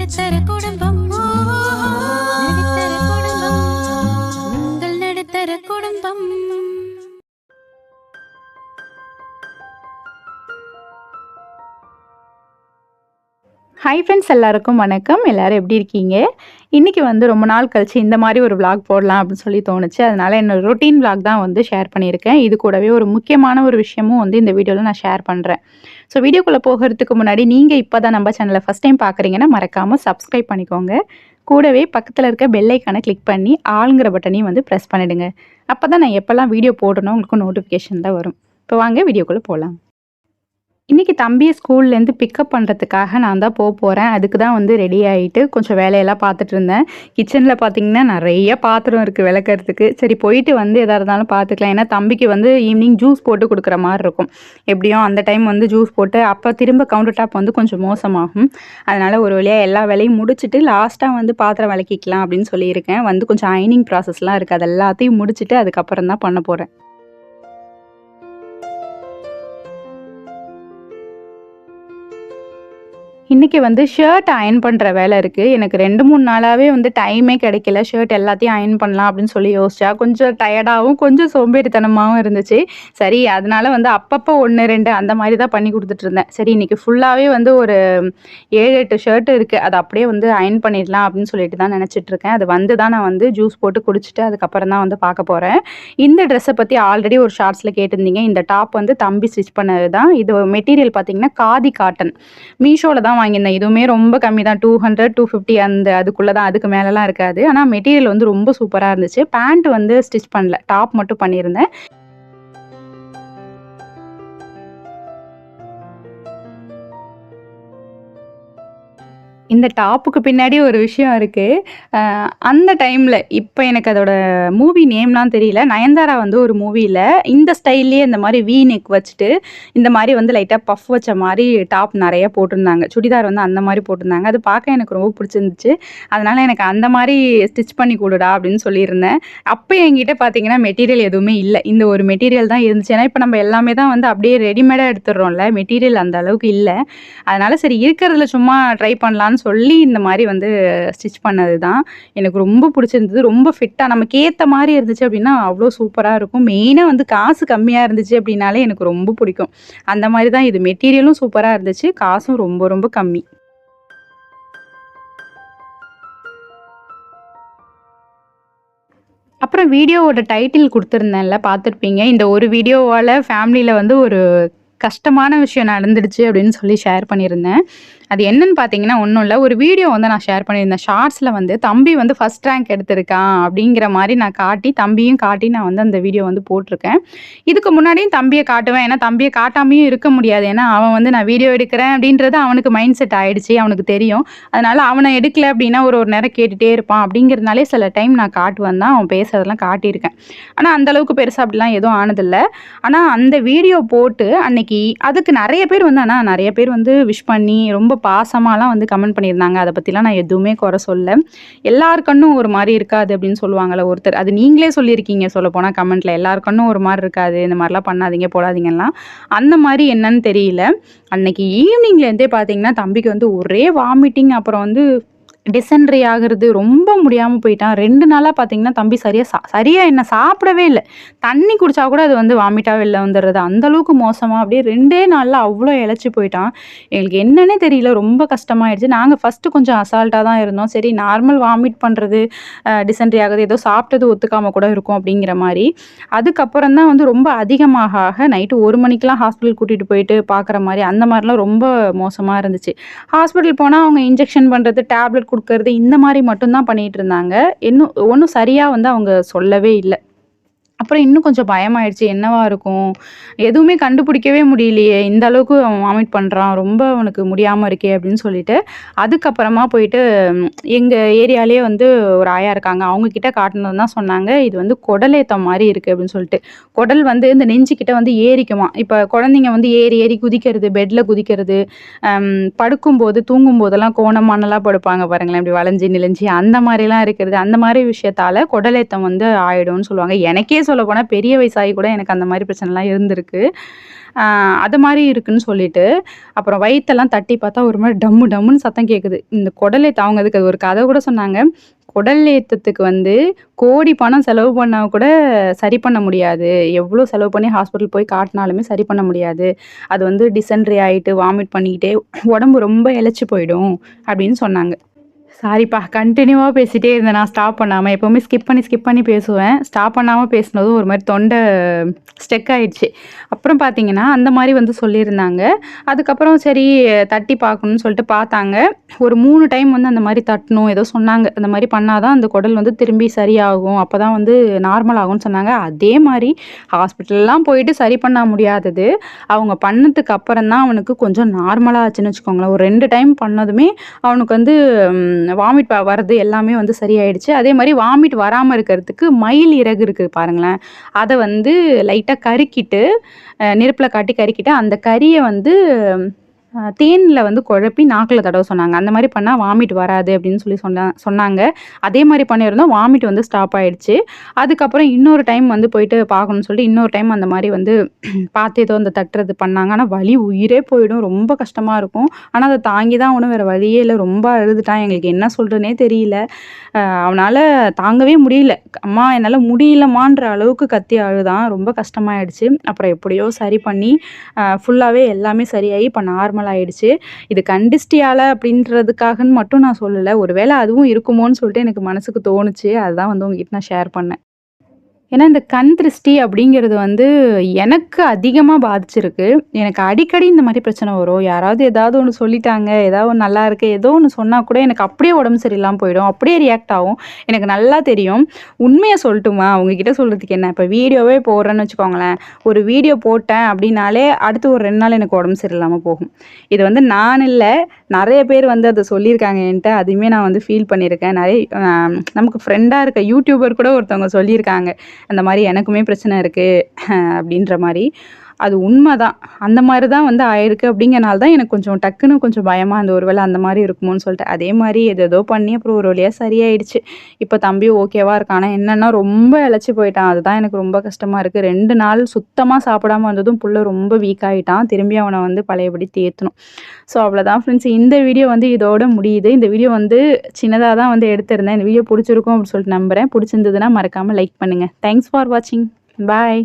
நடுத்தர குடும்பம். நடுத்தர குடும்பம். உங்கள் நடுத்தர குடும்பம் ஹாய் ஃப்ரெண்ட்ஸ் எல்லாருக்கும் வணக்கம். எல்லாரும் எப்படி இருக்கீங்க? இன்றைக்கி வந்து ரொம்ப நாள் கழிச்சு இந்த மாதிரி ஒரு விளாக் போடலாம் அப்படின்னு சொல்லி தோணுச்சு. அதனால் என்னோட ரொட்டீன் விளாக் தான் வந்து ஷேர் பண்ணியிருக்கேன். இது கூடவே ஒரு முக்கியமான ஒரு விஷயமும் வந்து இந்த வீடியோவில் நான் ஷேர் பண்ணுறேன் ஸோ வீடியோக்குள்ளே போகிறதுக்கு முன்னாடி நீங்கள் இப்போ தான் நம்ம சேனலை ஃபஸ்ட் டைம் பார்க்குறீங்கன்னா மறக்காமல் சப்ஸ்கிரைப் பண்ணிக்கோங்க. கூடவே பக்கத்தில் இருக்க பெல்லைக்கான கிளிக் பண்ணி ஆளுங்கிற பட்டனையும் வந்து ப்ரெஸ் பண்ணிவிடுங்க அப்போ தான் நான் எப்போல்லாம் வீடியோ போடணும் உங்களுக்கு நோட்டிஃபிகேஷன் தான் வரும். இப்போ வாங்க வீடியோக்குள்ளே போகலாம் இன்றைக்கி தம்பியை ஸ்கூல்லேருந்து பிக்கப் பண்ணுறதுக்காக நான் தான் போக போகிறேன் அதுக்கு தான் வந்து ரெடி ஆகிட்டு கொஞ்சம் வேலையெல்லாம் பார்த்துட்டு இருந்தேன். கிச்சனில் பார்த்தீங்கன்னா நிறைய பாத்திரம் இருக்குது விளக்கறதுக்கு. சரி போயிட்டு வந்து எதாக இருந்தாலும் பார்த்துக்கலாம். ஏன்னா தம்பிக்கு வந்து ஈவினிங் ஜூஸ் போட்டு கொடுக்குற மாதிரி இருக்கும். எப்படியும் அந்த டைம் வந்து ஜூஸ் போட்டு அப்போ திரும்ப கவுண்டர் டாப் வந்து கொஞ்சம் மோசமாகும். அதனால் ஒரு வழியாக எல்லா வேலையும் முடிச்சுட்டு லாஸ்ட்டாக வந்து பாத்திரம் விளக்கிக்கலாம் அப்படின்னு சொல்லியிருக்கேன். வந்து கொஞ்சம் அயனிங் ப்ராசஸ்லாம் இருக்குது அது எல்லாத்தையும் முடிச்சுட்டு அதுக்கப்புறம் தான் பண்ண போகிறேன் இன்றைக்கி வந்து ஷர்ட் அயன் பண்ணுற வேலை இருக்குது எனக்கு ரெண்டு மூணு நாளாகவே வந்து டைமே கிடைக்கல. ஷர்ட் எல்லாத்தையும் அயன் பண்ணலாம் அப்படின்னு சொல்லி யோசிச்சா கொஞ்சம் டயர்டாகவும் கொஞ்சம் சோம்பேறித்தனமாகவும் இருந்துச்சு. சரி அதனால வந்து அப்பப்போ ஒன்று ரெண்டு அந்த மாதிரி தான் பண்ணி கொடுத்துட்டு இருந்தேன். சரி இன்றைக்கி ஃபுல்லாகவே வந்து ஒரு ஏழு எட்டு ஷர்ட் இருக்குது அதை அப்படியே வந்து அயன் பண்ணிடலாம் அப்படின்னு சொல்லிட்டு தான் நினச்சிட்டு இருக்கேன். அது வந்து தான் நான் வந்து ஜூஸ் போட்டு குடிச்சிட்டு அதுக்கப்புறம் தான் வந்து பார்க்க போகிறேன் இந்த ட்ரெஸ்ஸை பற்றி ஆல்ரெடி ஒரு ஷார்ட்ஸில் கேட்டிருந்தீங்க. இந்த டாப் வந்து தம்பி ஸ்டிச் பண்ணது தான் இது மெட்டீரியல் பார்த்தீங்கன்னா காதி காட்டன் மீஷோவில் தான் வாங்கியிருந்தேன். இதுவுமே ரொம்ப கம்மி தான். டூ ஹண்ட்ரட் டூ ஃபிஃப்டி அந்த அதுக்குள்ளே தான். அதுக்கு மேலெலாம் இருக்காது. ஆனால் மெட்டீரியல் வந்து ரொம்ப சூப்பராக இருந்துச்சு. பேண்ட் வந்து ஸ்டிச் பண்ணல. டாப் மட்டும் பண்ணியிருந்தேன். இந்த டாப்புக்கு பின்னாடி ஒரு விஷயம் இருக்குது அந்த டைமில் இப்போ எனக்கு அதோட மூவி நேம்லாம் தெரியல. நயன்தாரா வந்து ஒரு மூவியில் இந்த ஸ்டைல்லே இந்த மாதிரி வீ நெக் வச்சுட்டு இந்த மாதிரி வந்து லைட்டாக பஃப் வச்ச மாதிரி டாப் நிறைய போட்டிருந்தாங்க. சுடிதார் வந்து அந்த மாதிரி போட்டிருந்தாங்க. அது பார்க்க எனக்கு ரொம்ப பிடிச்சிருந்துச்சு. அதனால் எனக்கு அந்த மாதிரி ஸ்டிச் பண்ணி கொடுடா அப்படின்னு சொல்லியிருந்தேன். அப்போ என்கிட்ட பார்த்தீங்கன்னா மெட்டீரியல் எதுவுமே இல்லை. இந்த ஒரு மெட்டீரியல் தான் இருந்துச்சு. ஏன்னா இப்போ நம்ம எல்லாமே தான் வந்து அப்படியே ரெடிமேடாக எடுத்துடுறோம்ல. மெட்டீரியல் அந்த அளவுக்கு இல்லை. அதனால் சரி இருக்கிறதுல சும்மா ட்ரை பண்ணலான்னு சொல்லி இந்த மாதிரி வந்து ஸ்டிச் பண்ணது தான் எனக்கு ரொம்ப பிடிச்சிருந்தது. ரொம்ப ஃபிட்டாக நமக்கு ஏற்ற மாதிரி இருந்துச்சு அப்படின்னா அவ்வளோ சூப்பராக இருக்கும். மெயினாக வந்து காசு கம்மியாக இருந்துச்சு அப்படின்னாலே எனக்கு ரொம்ப பிடிக்கும். அந்த மாதிரி தான் இது மெட்டீரியலும் சூப்பராக இருந்துச்சு. காசும் ரொம்ப ரொம்ப கம்மி. அப்புறம் வீடியோவோட டைட்டில் கொடுத்துருந்தேன்ல பார்த்துருப்பீங்க. இந்த ஒரு வீடியோவால் ஃபேமிலியில் வந்து ஒரு கஷ்டமான விஷயம் நடந்துடுச்சு அப்படின்னு சொல்லி ஷேர் பண்ணியிருந்தேன். அது என்னன்னு பார்த்தீங்கன்னா ஒன்றும் இல்லை. ஒரு வீடியோ வந்து நான் ஷேர் பண்ணியிருந்தேன். ஷார்ட்ஸில் வந்து தம்பி வந்து ஃபஸ்ட் ரேங்க் எடுத்திருக்கான் அப்படிங்கிற மாதிரி நான் காட்டி தம்பியும் காட்டி நான் வந்து அந்த வீடியோ வந்து போட்டிருக்கேன். இதுக்கு முன்னாடியும் தம்பியை காட்டுவேன். ஏன்னா தம்பியை காட்டாமையும் இருக்க முடியாது. ஏன்னா அவன் வந்து நான் வீடியோ எடுக்கிறேன் அப்படின்றது அவனுக்கு மைண்ட் செட் ஆகிடுச்சி அவனுக்கு தெரியும். அதனால் அவனை எடுக்கல அப்படின்னா ஒரு ஒரு நேரம் கேட்டுகிட்டே இருப்பான். அப்படிங்கிறதுனாலே சில டைம் நான் காட்டுவேன் தான். அவன் பேசுறதெல்லாம் காட்டியிருக்கேன். ஆனால் அந்த அளவுக்கு பெருசாக அப்படிலாம் எதுவும் ஆனதில்லை. ஆனால் அந்த வீடியோ போட்டு அன்னைக்கு அதுக்கு நிறைய பேர் வந்து ஆனால் நிறைய பேர் வந்து விஷ் பண்ணி ரொம்ப பாசமாலாம் வந்து கமெண்ட் பண்ணியிருந்தாங்க. அதை பற்றிலாம் நான் எதுவுமே குறை சொல்ல. எல்லார் கண்ணும் ஒரு மாதிரி இருக்காது அப்படின்னு சொல்லுவாங்கள்ல ஒருத்தர். அது நீங்களே சொல்லியிருக்கீங்க சொல்ல போனால் கமெண்ட்டில் எல்லார் கண்ணும் ஒரு மாதிரி இருக்காது. இந்த மாதிரிலாம் பண்ணாதீங்க போடாதீங்கலாம். அந்த மாதிரி என்னன்னு தெரியல. அன்னைக்கு ஈவினிங்லேருந்தே பார்த்தீங்கன்னா தம்பிக்கு வந்து ஒரே வாமிட்டிங் அப்புறம் வந்து டிசென்ட்ரி ஆகிறது ரொம்ப முடியாமல் போயிட்டான். ரெண்டு நாளாக பார்த்தீங்கன்னா தம்பி சரியாக சா சரியாக என்ன சாப்பிடவே இல்லை. தண்ணி குடித்தா கூட அது வந்து வாமிட்டாக வெளில வந்துடுறது. அந்தளவுக்கு மோசமாக அப்படியே ரெண்டே நாளில் அவ்வளோ இழைச்சி போயிட்டான். எங்களுக்கு என்னன்னே தெரியல. ரொம்ப கஷ்டமாயிடுச்சு. நாங்கள் ஃபஸ்ட்டு கொஞ்சம் அசால்ட்டாக தான் இருந்தோம். சரி நார்மல் வாமிட் பண்ணுறது டிசென்ட்ரி ஆகுது ஏதோ சாப்பிட்டது ஒத்துக்காமல் கூட இருக்கும் அப்படிங்கிற மாதிரி. அதுக்கப்புறம் தான் வந்து ரொம்ப அதிகமாக ஆக நைட்டு ஒரு மணிக்கெலாம் ஹாஸ்பிட்டல் கூட்டிகிட்டு போயிட்டு பார்க்குற மாதிரி அந்த மாதிரிலாம் ரொம்ப மோசமாக இருந்துச்சு. ஹாஸ்பிட்டல் போனால் அவங்க இன்ஜெக்ஷன் பண்ணுறது டேப்லெட் கொடுக்கறது இந்த மாதிரி மட்டும்தான் பண்ணிகிட்டு இருந்தாங்க. இன்னும் ஒன்றும் சரியாக வந்து அவங்க சொல்லவே இல்லை. அப்புறம் இன்னும் கொஞ்சம் பயமாயிடுச்சு. என்னவா இருக்கும்? எதுவுமே கண்டுபிடிக்கவே முடியலையே. இந்த அளவுக்கு அவன் வாமிட் பண்ணுறான் ரொம்ப அவனுக்கு முடியாமல் இருக்கே அப்படின்னு சொல்லிட்டு அதுக்கப்புறமா போயிட்டு எங்கள் ஏரியாலேயே வந்து ஒரு ஆயா இருக்காங்க. அவங்கக்கிட்ட காட்டினது தான் சொன்னாங்க. இது வந்து குடலேத்தம் மாதிரி இருக்குது அப்படின்னு சொல்லிட்டு. குடல் வந்து இந்த நெஞ்சுக்கிட்ட வந்து ஏறிக்குமா. இப்போ குழந்தைங்க வந்து ஏறி ஏறி குதிக்கிறது பெட்டில் குதிக்கிறது ஹம், படுக்கும்போது தூங்கும்போதெல்லாம் கோணமானலாம் படுப்பாங்க பாருங்களேன். இப்படி வளைஞ்சி நெளிஞ்சு அந்த மாதிரிலாம் இருக்கிறது. அந்த மாதிரி விஷயத்தால குடலேத்தம் வந்து ஆயிடும்னு சொல்லுவாங்க. எனக்கே சொல்ல போனால் பெரிய வயசாகி கூட எனக்கு அந்த மாதிரி பிரச்சனைலாம் இருந்திருக்கு. அது மாதிரி இருக்குன்னு சொல்லிட்டு அப்புறம் வயிற்றெல்லாம் தட்டி பார்த்தா ஒரு மாதிரி டம்மு டம்முன்னு சத்தம் கேட்குது இந்த குடலேத்த அவங்க அதுக்கு ஒரு கதை கூட சொன்னாங்க. குடல் ஏத்தத்துக்கு வந்து கோடி பணம் செலவு பண்ணால் கூட சரி பண்ண முடியாது. எவ்வளோ செலவு பண்ணி ஹாஸ்பிட்டல் போய் காட்டினாலுமே சரி பண்ண முடியாது. அது வந்து டிசென்ட்ரி ஆகிட்டு வாமிட் பண்ணிக்கிட்டே உடம்பு ரொம்ப இழைச்சி போயிடும் அப்படின்னு சொன்னாங்க. சாரிப்பா கண்டினியூவாக பேசிகிட்டே இருந்தேன். நான் ஸ்டாப் பண்ணாமல் எப்போவுமே ஸ்கிப் பண்ணி ஸ்கிப் பண்ணி பேசுவேன். ஸ்டாப் பண்ணாமல் பேசினதும் ஒரு மாதிரி தொண்டை ஸ்டெக் ஆயிடுச்சு. அப்புறம் பார்த்தீங்கன்னா அந்த மாதிரி வந்து சொல்லியிருந்தாங்க. அதுக்கப்புறம் சரி தட்டி பார்க்கணும்னு சொல்லிட்டு பார்த்தாங்க. ஒரு மூணு டைம் வந்து அந்த மாதிரி தட்டணும் ஏதோ சொன்னாங்க. அந்த மாதிரி பண்ணாதான் அந்த குடல் வந்து திரும்பி சரியாகும். அப்போ தான் வந்து நார்மல் ஆகும்னு சொன்னாங்க. அதே மாதிரி ஹாஸ்பிட்டல்லாம் போயிட்டு சரி பண்ண முடியாதது. அவங்க பண்ணதுக்கு அப்புறம் தான் அவனுக்கு கொஞ்சம் நார்மலாக ஆச்சுன்னு வச்சுக்கோங்களேன். ஒரு ரெண்டு டைம் பண்ணதுமே அவனுக்கு வந்து வாமிட் வர்றது எல்லாமே வந்து சரியாயிடுச்சு. அதே மாதிரி வாமிட் வராமல் இருக்கிறதுக்கு மயில் இறகு இருக்குது பாருங்களேன். அதை வந்து லைட்டாக கருக்கிட்டு நெருப்பில் காட்டி கருக்கிட்டு அந்த கறியை வந்து தேனில் வந்து குழப்பி நாக்கில் தடவை சொன்னாங்க. அந்த மாதிரி பண்ணால் வாமிட் வராது அப்படின்னு சொல்லி சொன்னா சொன்னாங்க. அதே மாதிரி பண்ணியிருந்தோம் வாமிட் வந்து ஸ்டாப் ஆகிடுச்சு அதுக்கப்புறம் இன்னொரு டைம் வந்து போயிட்டு பார்க்கணும்னு சொல்லிட்டு இன்னொரு டைம் அந்த மாதிரி வந்து பார்த்து ஏதோ அந்த தட்டுறது பண்ணாங்க. ஆனால் வலி உயிரே போயிடும். ரொம்ப கஷ்டமாக இருக்கும். ஆனால் அதை தாங்கி தான் ஒன்றும் வேறு வழியே இல்லை. ரொம்ப அழுதுட்டான். எங்களுக்கு என்ன சொல்கிறனே தெரியல. அவனால் தாங்கவே முடியல. அம்மா என்னால் முடியலமான்ற அளவுக்கு கத்தி அழுதான். ரொம்ப கஷ்டமாயிடுச்சு. அப்புறம் எப்படியோ சரி பண்ணி ஃபுல்லாகவே எல்லாமே சரியாகி இப்போ நார்மல் ஆயிடுச்சு. இது கண்டிஸ்டியால் அப்படின்றதுக்காகன்னு மட்டும் நான் சொல்லலை. ஒருவேளை அதுவும் இருக்குமோன்னு சொல்லிட்டு எனக்கு மனசுக்கு தோணுச்சு. அதுதான் வந்து உங்ககிட்ட நான் ஷேர் பண்ணேன். ஏன்னா இந்த கண் திருஷ்டி அப்படிங்கிறது வந்து எனக்கு அதிகமாக பாதிச்சிருக்கு. எனக்கு அடிக்கடி இந்த மாதிரி பிரச்சனை வரும். யாராவது ஏதாவது ஒன்று சொல்லிட்டாங்க ஏதாவது ஒன்று நல்லா இருக்கு ஏதோ ஒன்று சொன்னால் கூட எனக்கு அப்படியே உடம்பு சரியில்லாமல் போயிடும். அப்படியே ரியாக்ட் ஆகும். எனக்கு நல்லா தெரியும். உண்மையை சொல்லட்டுமா? அவங்கக்கிட்ட சொல்கிறதுக்கு என்ன? இப்போ வீடியோவே போடுறேன்னு வச்சுக்கோங்களேன். ஒரு வீடியோ போட்டேன் அப்படின்னாலே அடுத்து ஒரு ரெண்டு நாள் எனக்கு உடம்பு சரியில்லாமல் போகும். இது வந்து நான் இல்லை. நிறைய பேர் வந்து அதை சொல்லியிருக்காங்க என்கிட்ட. அதையுமே நான் வந்து ஃபீல் பண்ணியிருக்கேன். நிறைய நமக்கு ஃப்ரெண்டாக இருக்க யூடியூபர் கூட ஒருத்தவங்க சொல்லியிருக்காங்க. அந்த மாதிரி எனக்குமே பிரச்சனை இருக்குது அப்படின்ற மாதிரி. அது உண்மை தான் அந்த மாதிரி தான் வந்து ஆயிருக்கு அப்படிங்கனால தான் எனக்கு கொஞ்சம் டக்குன்னு கொஞ்சம் பயமாக அந்த ஒரு வேளை அந்த மாதிரி இருக்குமோன்னு சொல்லிட்டு. அதே மாதிரி எது ஏதோ பண்ணி அப்புறம் ஒரு வழியாக சரியாயிடுச்சு. இப்போ தம்பி ஓகேவா இருக்கான் என்னென்னா ரொம்ப இழைச்சி போயிட்டான். அதுதான் எனக்கு ரொம்ப கஷ்டமாக இருக்குது ரெண்டு நாள் சுத்தமாக சாப்பிடாம வந்ததும் புள்ள ரொம்ப வீக் ஆகிட்டான் திரும்பி அவனை வந்து பழையபடி தேத்தணும். ஸோ அவ்வளோதான் ஃப்ரெண்ட்ஸ் இந்த வீடியோ வந்து இதோட முடியுது. இந்த வீடியோ வந்து சின்னதாக தான் வந்து எடுத்திருந்தேன். இந்த வீடியோ பிடிச்சிருக்கும் அப்படின்னு சொல்லிட்டு நம்புகிறேன் பிடிச்சிருந்ததுன்னா மறக்காமல் லைக் பண்ணுங்கள் தேங்க்ஸ் ஃபார் வாட்சிங் பாய்